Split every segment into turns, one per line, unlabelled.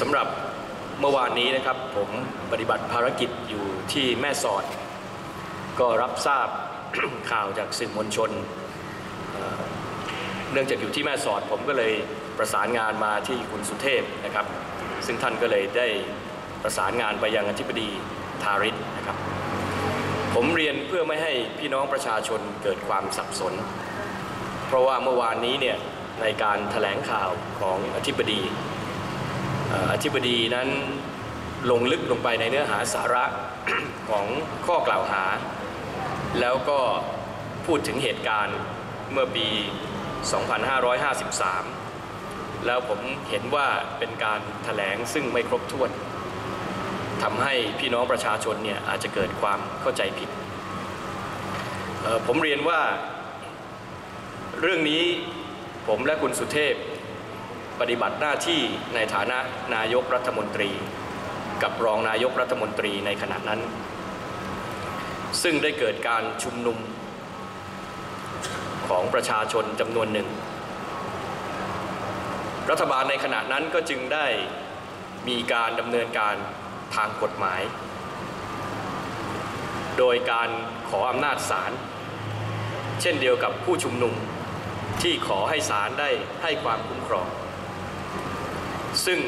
สำหรับเมื่อวานนี้นะครับผมปฏิบัติภารกิจอยู่ที่แม่สอด ก็รับทราบข่าวจากสื่อมวลชน เนื่องจากอยู่ที่แม่สอด ผมก็เลยประสานงานมาที่คุณสุเทพนะครับ ซึ่งท่านก็เลยได้ประสานงานไปยังอธิบดีทาริศนะครับ ผมเรียนเพื่อไม่ให้พี่น้องประชาชนเกิดความสับสน เพราะว่าเมื่อวานนี้เนี่ยในการถแถลงข่าวของอธิบดี อธิบดีนั้นลงลึกลงไปในเนื้อหาสาระของข้อกล่าวหา แล้วก็พูดถึงเหตุการณ์เมื่อปี 2553 แล้วผมเห็นว่าเป็นการถแถลงซึ่งไม่ครบถ้วนทำให้พี่น้องประชาชนเนี่ยอาจจะเกิดความเข้าใจผิด ผมเรียนว่าเรื่องนี้ผมและคุณสุเทพ ปฏิบัติหน้าที่ในฐานะนายกรัฐมนตรี กับรองนายกรัฐมนตรีในขณะนั้น ซึ่งได้เกิดการชุมนุมของประชาชนจำนวนหนึ่ง รัฐบาลในขณะนั้นก็จึงได้มีการดำเนินการทางกฎหมาย โดยการขออำนาจศาลเช่นเดียวกับผู้ชุมนุมที่ขอให้ศาลได้ให้ความคุ้มครอง ซึ่ง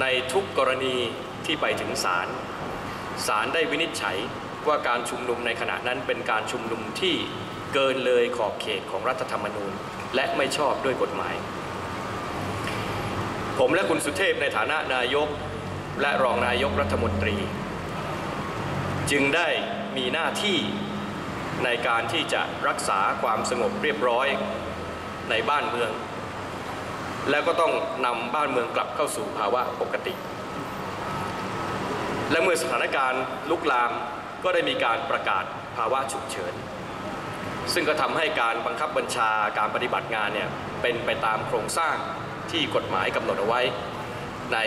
ในทุกกรณีที่ไปถึงศาลศาลได้วินิจฉัยว่าการชุมนุมในขณะนั้นเป็นการชุมนุมที่เกินเลยขอบเขตของรัฐธรรมนูญ และไม่ชอบด้วยกฎหมาย ผมและคุณสุเทพในฐานะนายกและรองนายกรัฐมนตรี จึงได้มีหน้าที่ในการที่จะรักษาความสงบเรียบร้อยในบ้านเมือง แล้วก็ต้องนำบ้านเมืองกลับเข้าสู่ภาวะปกติ และเมื่อสถานการณ์ลุกลามก็ได้มีการประกาศภาวะฉุกเฉิน ซึ่งก็ทำให้การบังคับบัญชาการปฏิบัติงานเนี่ยเป็นไปตามโครงสร้างที่กฎหมายกำหนดเอาไว้ ใน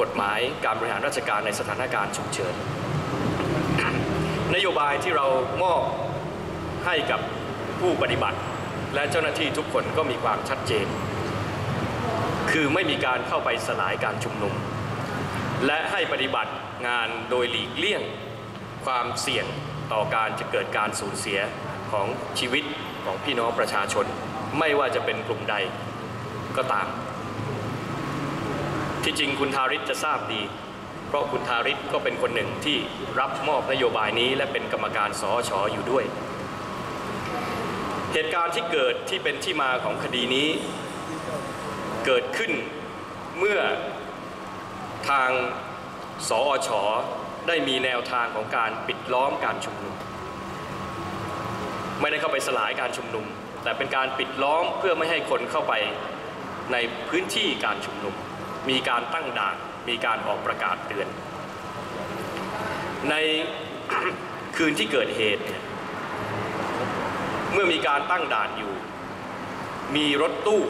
กฎหมายการบริหารราชการในสถานการณ์ฉุกเฉิน นโยบายที่เรามอบให้กับผู้ปฏิบัติ และเจ้าหน้าที่ทุกคนก็มีความชัดเจน คือไม่มีการเข้าไปสลายการชุมนุม และให้ปฏิบัติงานโดยหลีกเลี่ยงความเสี่ยงต่อการจะเกิดการสูญเสียของชีวิตของพี่น้องประชาชน ไม่ว่าจะเป็นกลุ่มใดก็ตาม ที่จริงคุณทาริศจะทราบดี เพราะคุณทาริศก็เป็นคนหนึ่งที่รับมอบนโยบายนี้ และเป็นกรรมการสอชออยู่ด้วย เหตุการณ์ที่เกิดที่เป็นที่มาของคดีนี้ เกิดขึ้นเมื่อทางสอชได้มีแนวทางของการปิดล้อมการชุมนุม ไม่ได้เข้าไปสลายการชุมนุม แต่เป็นการปิดล้อมเพื่อไม่ให้คนเข้าไปในพื้นที่การชุมนุม มีการตั้งด่านมีการออกประกาศเตือน ในคืนที่เกิดเหตุ เมื่อมีการตั้งด่านอยู่ มีรถตู้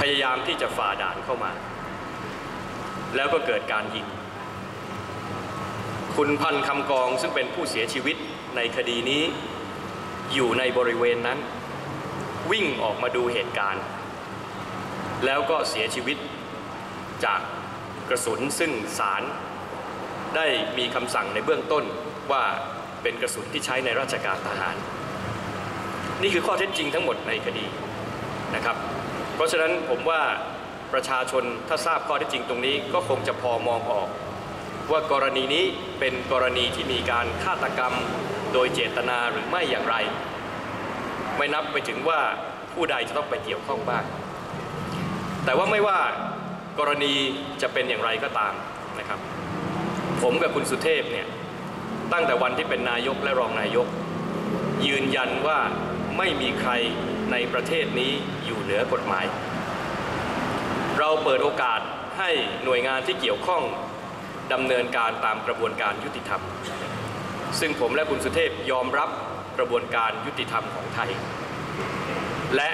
พยายามที่จะฝ่าด่านเข้ามา แล้วก็เกิดการยิง คุณพันธ์คำกองซึ่งเป็นผู้เสียชีวิตในคดีนี้ อยู่ในบริเวณนั้น วิ่งออกมาดูเหตุการณ์ แล้วก็เสียชีวิตจากกระสุนซึ่งศาลได้มีคำสั่งในเบื้องต้นว่าเป็นกระสุนที่ใช้ในราชการทหาร นี่คือข้อเท็จจริงทั้งหมดในคดีนะครับ ราะฉะนั้นผมว่าประชาชนถ้าทราบข้อเท็จจริงตรงนี้ ก็คงจะพอมองออก ว่ากรณีนี้เป็นกรณีที่มีการฆาตกรรมโดยเจตนาหรือไม่อย่างไร ไม่นับไปถึงว่าผู้ใดจะต้องไปเกี่ยวข้องบ้าง แต่ว่าไม่ว่ากรณีจะเป็นอย่างไรก็ตามนะครับ ผมกับคุณสุเทพเนี่ยตั้งแต่วันที่เป็นนายกและรองนายก ยืนยันว่าไม่มีใคร ในประเทศนี้อยู่เหนือกฎหมาย เราเปิดโอกาสให้หน่วยงานที่เกี่ยวข้องดำเนินการตามกระบวนการยุติธรรม ซึ่งผมและคุณสุเทพยอมรับกระบวนการยุติธรรมของไทย และ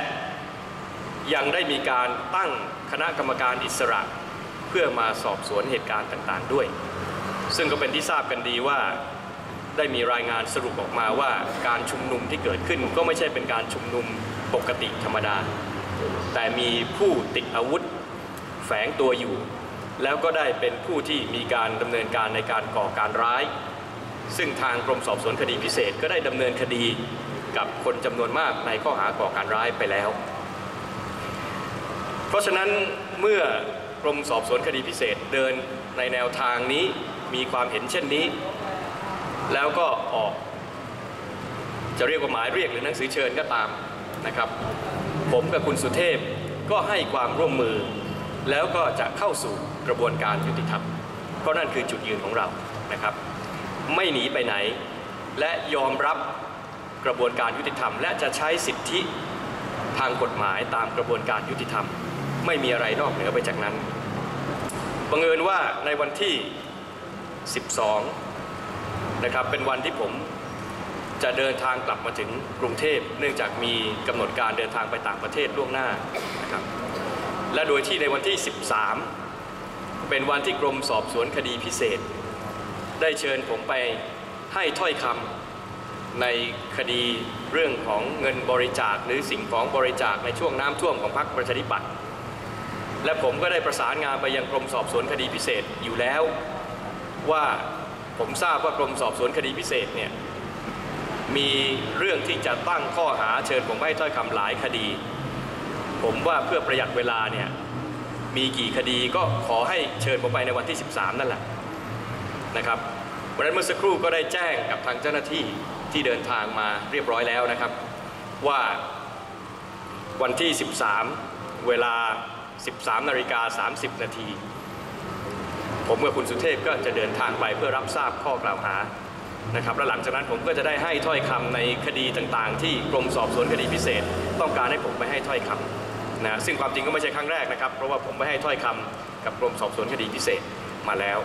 ยังได้มีการตั้งคณะกรรมการอิสระเพื่อมาสอบสวนเหตุการณ์ต่างๆด้วย ซึ่งก็เป็นที่ทราบกันดีว่า ได้มีรายงานสรุปออกมาว่าการชุมนุมที่เกิดขึ้นก็ไม่ใช่เป็นการชุมนุมปกติธรรมดา แต่มีผู้ติดอาวุธแฝงตัวอยู่ แล้วก็ได้เป็นผู้ที่มีการดำเนินการในการก่อการร้าย ซึ่งทางกรมสอบสวนคดีพิเศษก็ได้ดำเนินคดีกับคนจำนวนมากในข้อหาก่อการร้ายไปแล้ว เพราะฉะนั้นเมื่อกรมสอบสวนคดีพิเศษเดินในแนวทางนี้มีความเห็นเช่นนี้ แล้วก็ออก จะเรียกว่าหมายเรียกหรือหนังสือเชิญก็ตามนะครับ ผมกับคุณสุเทพก็ให้ความร่วมมือ แล้วก็จะเข้าสู่กระบวนการยุติธรรมเพราะนั่นคือจุดยืนของเรานะครับ ไม่หนีไปไหน และยอมรับกระบวนการยุติธรรม และจะใช้สิทธิทางกฎหมายตามกระบวนการยุติธรรม ไม่มีอะไรนอกเหนือไปจากนั้นบังเอิญว่าในวันที่ 12 นะครับเป็นวันที่ผมจะเดินทางกลับมาถึงกรุงเทพ เนื่องจากมีกำหนดการเดินทางไปต่างประเทศล่วงหน้านะครับและโดยที่ในวันที่ 13 เป็นวันที่กรมสอบสวนคดีพิเศษ ได้เชิญผมไปให้ถ้อยคำในคดีเรื่องของเงินบริจาคหรือสิ่งของบริจาคในช่วงน้ำท่วมของพรรคประชาธิปัตย์และผมก็ได้ประสานงานไปยังกรมสอบสวนคดีพิเศษอยู่แล้วว่า ผมทราบว่ากรมสอบสวนคดีพิเศษเนี่ยมีเรื่องที่จะตั้งข้อหาเชิญผมไปให้ถ้อยคำหลายคดี ผมว่าเพื่อประหยัดเวลาเนี่ยมีกี่คดีก็ขอให้เชิญผมไปในวันที่ 13 นั่นแหละนะครับวันนั้นเมื่อสักครู่ก็ได้แจ้งกับทางเจ้าหน้าที่ที่เดินทางมาเรียบร้อยแล้วนะครับ ว่าวันที่ 13 เวลา 13นาฬิกา30 นาที ผมกับคุณสุเทพก็จะเดินทางไปเพื่อรับทราบข้อกล่าวหานะครับและหลังจากนั้นผมก็จะได้ให้ถ้อยคำในคดีต่างๆ ที่กรมสอบสวนคดีพิเศษ ต้องการให้ผมไปให้ถ้อยคำนะซึ่งความจริงก็ไม่ใช่ครั้งแรกนะครับ เพราะว่าผมไปให้ถ้อยคำกับกรมสอบสวนคดีพิเศษมาแล้ว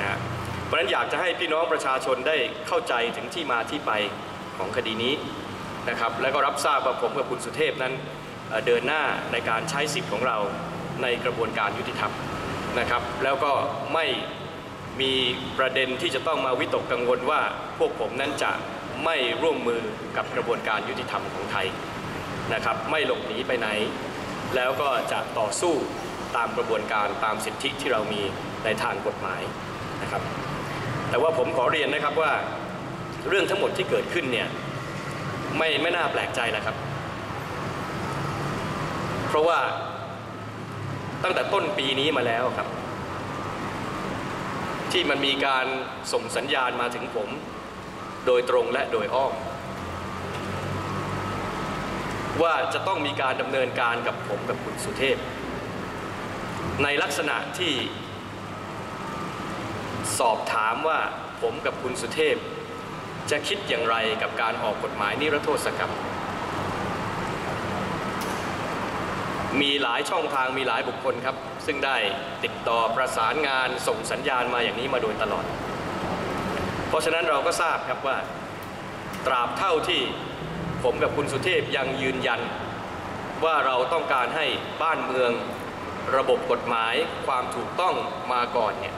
นะเพราะฉะนั้นอยากจะให้พี่น้องประชาชนได้เข้าใจถึงที่มาที่ไปของคดีนี้นะครับและก็รับทราบว่าผมกับคุณสุเทพนั้นเดินหน้าในการใช้สิทธิ์ของเราในกระบวนการยุติธรรม นะครับ แล้วก็ไม่มีประเด็นที่จะต้องมาวิตกกังวลว่าพวกผมนั้นจะไม่ร่วมมือกับกระบวนการยุติธรรมของไทยนะครับ ไม่หลบหนีไปไหน แล้วก็จะต่อสู้ตามกระบวนการตามสิทธิที่เรามีในทางกฎหมายนะครับ แต่ว่าผมขอเรียนนะครับว่าเรื่องทั้งหมดที่เกิดขึ้นเนี่ยไม่ไม่น่าแปลกใจแหละครับ เพราะว่า ตั้งแต่ต้นปีนี้มาแล้วครับ ที่มันมีการส่งสัญญาณมาถึงผม โดยตรงและโดยอ้อมว่าจะต้องมีการดำเนินการกับผมกับคุณสุเทพ ในลักษณะที่สอบถามว่าผมกับคุณสุเทพ จะคิดอย่างไรกับการออกกฎหมายนิรโทษกรรม มีหลายช่องทางมีหลายบุคคลครับ ซึ่งได้ติดต่อประสานงานส่งสัญญาณมาอย่างนี้มาโดยตลอด เพราะฉะนั้นเราก็ทราบครับว่า ตราบเท่าที่ผมกับคุณสุเทพยังยืนยัน ว่าเราต้องการให้บ้านเมืองระบบกฎหมายความถูกต้องมาก่อนเนี่ย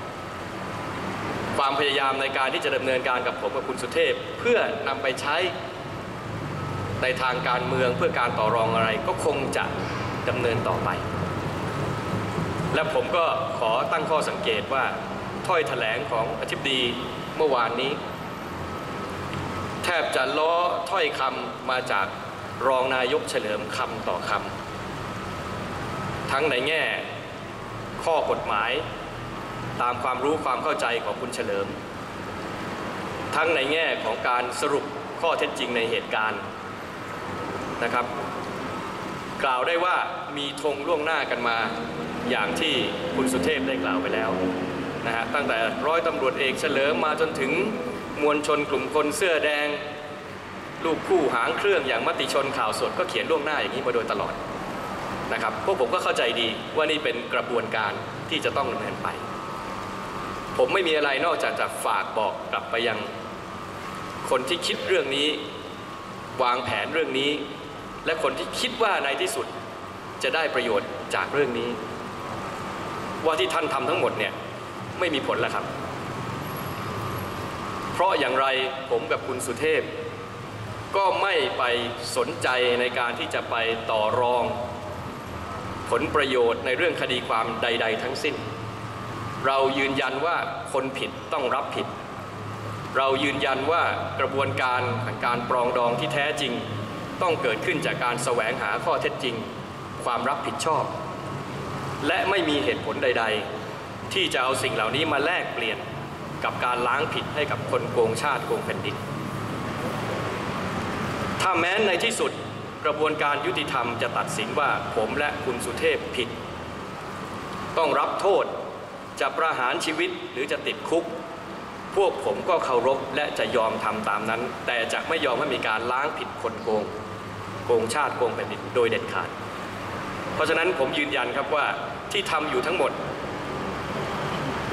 ความพยายามในการที่จะดำเนินการกับผมกับคุณสุเทพ เพื่อนำไปใช้ในทางการเมืองเพื่อการต่อรองอะไรก็คงจะ ดำเนินต่อไป และผมก็ขอตั้งข้อสังเกตว่าถ้อยแถลงของอธิบดีเมื่อวานนี้ แทบจะล้อถ้อยคำมาจากรองนายกเฉลิมคำต่อคำทั้งในแง่ข้อกฎหมาย ตามความรู้ความเข้าใจของคุณเฉลิม ทั้งในแง่ของการสรุปข้อเท็จจริงในเหตุการณ์นะครับ กล่าวได้ว่ามีธงล่วงหน้ากันมาอย่างที่คุณสุเทพได้กล่าวไปแล้วนะฮะตั้งแต่ร้อยตำรวจเอกเฉลิมมาจนถึงมวลชนกลุ่มคนเสื้อแดง ลูกคู่หางเครื่องอย่างมติชนข่าวสดก็เขียนล่วงหน้าอย่างนี้มาโดยตลอดนะครับพวกผมก็เข้าใจดีว่านี่เป็นกระบวนการที่จะต้องดำเนินไป ผมไม่มีอะไรนอกจากจะฝากบอกกลับไปยัง คนที่คิดเรื่องนี้ วางแผนเรื่องนี้ และคนที่คิดว่าในที่สุดจะได้ประโยชน์จากเรื่องนี้ ว่าที่ท่านทำทั้งหมดเนี่ยไม่มีผลแล้วครับ เพราะอย่างไรผมกับคุณสุเทพ ก็ไม่ไปสนใจในการที่จะไปต่อรอง ผลประโยชน์ในเรื่องคดีความใด ๆ ทั้งสิ้น เรายืนยันว่าคนผิดต้องรับผิด เรายืนยันว่ากระบวนการการปรองดองที่แท้จริง ต้องเกิดขึ้นจากการแสวงหาข้อเท็จจริง ความรับผิดชอบ และไม่มีเหตุผลใด ๆ ที่จะเอาสิ่งเหล่านี้มาแลกเปลี่ยนกับการล้างผิดให้กับคนโกงชาติโกงแผ่นดินถ้าแม้ในที่สุดกระบวนการยุติธรรมจะตัดสินว่าผมและคุณสุเทพผิด ต้องรับโทษจะประหารชีวิตหรือจะติดคุก พวกผมก็เคารพและจะยอมทำตามนั้น แต่จะไม่ยอมให้มีการล้างผิดคนโกง โกงชาติโกงแผ่นดินโดยเด็ดขาด เพราะฉะนั้นผมยืนยันครับว่าที่ทำอยู่ทั้งหมด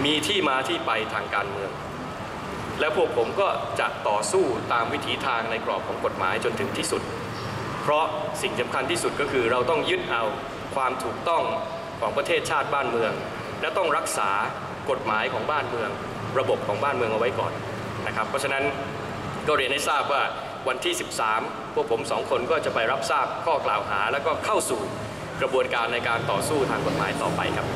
มีที่มาที่ไปทางการเมือง และพวกผมก็จะต่อสู้ตามวิถีทางในกรอบของกฎหมายจนถึงที่สุด เพราะสิ่งสำคัญที่สุดก็คือเราต้องยึดเอาความถูกต้องของประเทศชาติบ้านเมือง และต้องรักษากฎหมายของบ้านเมือง ระบบของบ้านเมืองเอาไว้ก่อนนะครับ เพราะฉะนั้นก็เรียนให้ทราบว่าวันที่ 13 พวกผมสองคนก็จะไปรับทราบข้อกล่าวหา แล้วก็เข้าสู่กระบวนการในการต่อสู้ทางกฎหมายต่อไปครับ